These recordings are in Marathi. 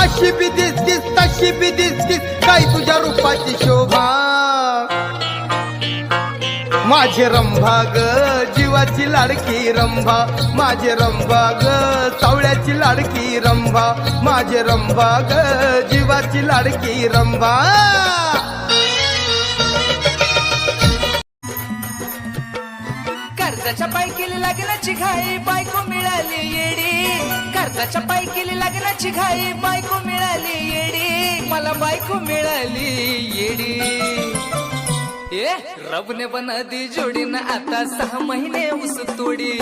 अशी बी दिसतीस तशी बी दिसतीस. काय तुझ्या रूपाची शोभा? माझे रंभा ग जीवाची लाडकी रंभा. माझे रंभा ग सावळ्याची लाडकी रंभा. माझे रंभा ग जीवाची लाडकी रंभा. कर्जाच्या पाय केली लग्नाची घाई बायको मिळाली येडी. कर्जाच्या पाय केली लग्नाची घाई बायको मिळाली येडी. मला बायको मिळाली येडी. ए रबने बनदी जोडीनं आता सहा महिने उस तोडी.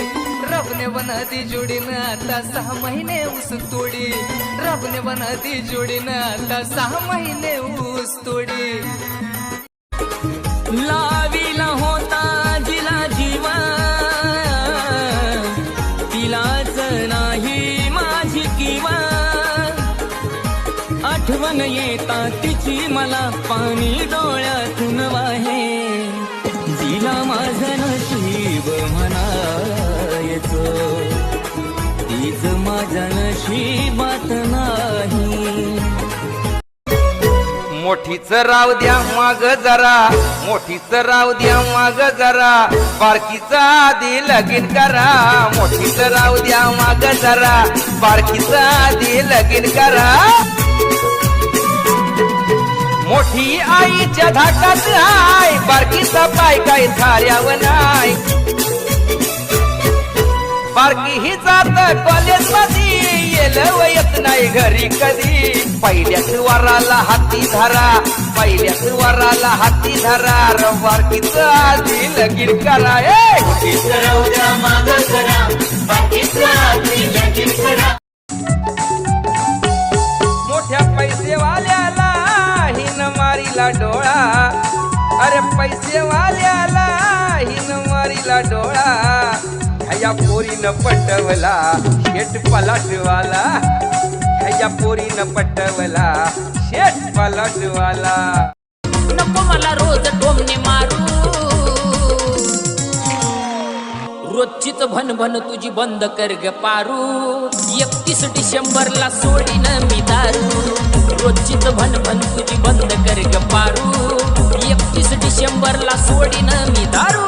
रबने बनदी जोडीनं आता सहा महिने उस तोडी. रबने बनदी जोडीनं आता सहा महिने उस तोडी. ला आठवण येता तिची मला पाणी डोळ्यातून वाहे. तिला माझं नशीब म्हणायचो तीच माझ्या नशीबात नाही. मोठीच राव द्या माग जरा मोठीच राव द्या माग जरा बारकीचा आधी लगीन करा. मोठीच राव द्या माग जरा बारकीचा आधी लगीन करा. मोठी आईच्या धाकात आय बारकीचा पाय काय थाऱ्याव नाय बारकी ही जात कॉलेजमध्ये येल वयत नाही घरी कधी. पहिल्याच वराला हाती धरा पहिल्याच वराला हाती धरा. र बारकीच आधी लगीन करा. ए डोळा. अरे पैसेवाल्याला हिन मारीला डोळा. ह्या पोरीनं पटवला शेट पलाटवाला. ह्या पोरीनं पटवला शेट पलाटवाला. नको मला रोज टोमने मारू. रोजचीच भनभन तुझी बंद कर ग पारू. एकतीस डिसेंबरला सोडीन मी दारू. नंबरला सोडीन मी दारू.